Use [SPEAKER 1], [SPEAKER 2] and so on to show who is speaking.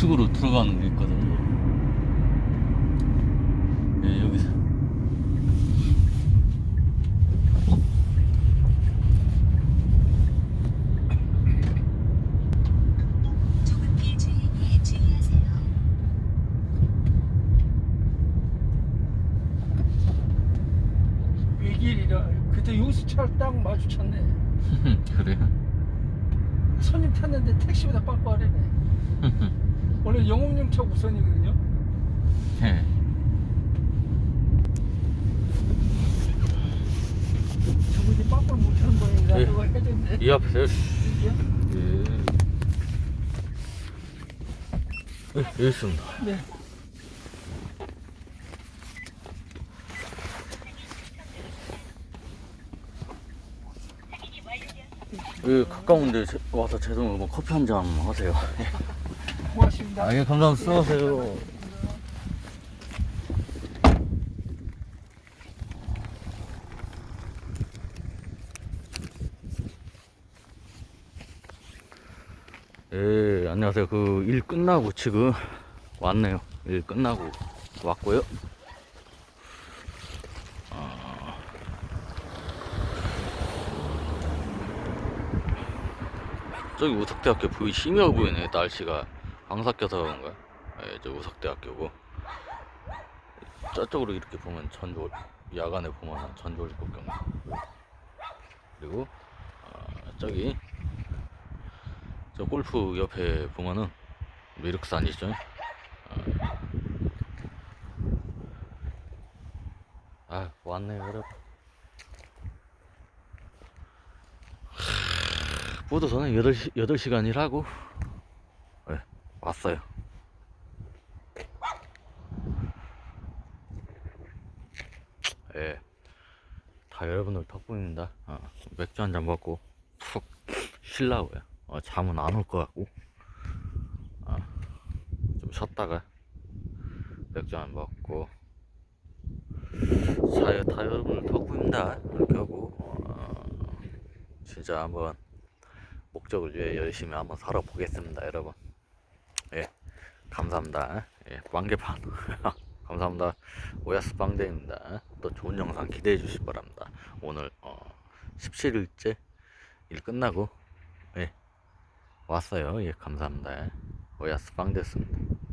[SPEAKER 1] 이쪽으로 들어가는 게 있거든요. 예.
[SPEAKER 2] 조급히 주행에 주의하세요.
[SPEAKER 3] 외길이라 그때 여기서 차를 딱 마주쳤네
[SPEAKER 1] 그래요?
[SPEAKER 3] 손님 탔는데 택시보다 빠빠르네 원래 영업용 차 우선이거든요
[SPEAKER 1] 예.
[SPEAKER 3] 저분이 빠빠 못하는 모양이라
[SPEAKER 1] 예.
[SPEAKER 3] 그거 해줬네
[SPEAKER 1] 이?
[SPEAKER 3] 여기요?
[SPEAKER 1] 예. 예, 여기 있습니다.
[SPEAKER 3] 네
[SPEAKER 1] 여기 가까운데 제- 와서 제동으로 뭐 커피 한 잔 하세요.
[SPEAKER 3] 고맙습니다
[SPEAKER 1] 아, 예, 감사합니다. 수고하세요. 예, 안녕하세요. 그 일 끝나고 지금 왔네요. 일 끝나고 왔고요. 아. 저기 우석대학교 보이 심해 보이네 날씨가 황사 껴서 그런가? 예, 저 우석대학교고 저쪽으로 이렇게 보면 전조 야간에 보면 전조일 국경 그리고 어, 저기 저 골프 옆에 보면은 미륵산이죠. 어. 아 왔네요 여러분. 저는 8시, 8시간 일하고 네, 왔어요. 예, 다 여러분들 덕분입니다. 어, 맥주 한 잔 먹고 푹 쉬려고요. 어, 잠은 안 올 것 같고 어, 좀 쉬었다가 맥주 한잔 먹고 자, 다 여러분들 덕분입니다. 이렇게 하고 어, 진짜 한번 목적을 위해 열심히 한번 살아보겠습니다, 여러분. 예, 감사합니다. 예, 빵개판. 감사합니다. 오야스 빵대입니다. 또 좋은 영상 기대해 주시기 바랍니다. 오늘 어, 17일째 일 끝나고 예, 왔어요. 예, 감사합니다. 오야스 빵대였습니다.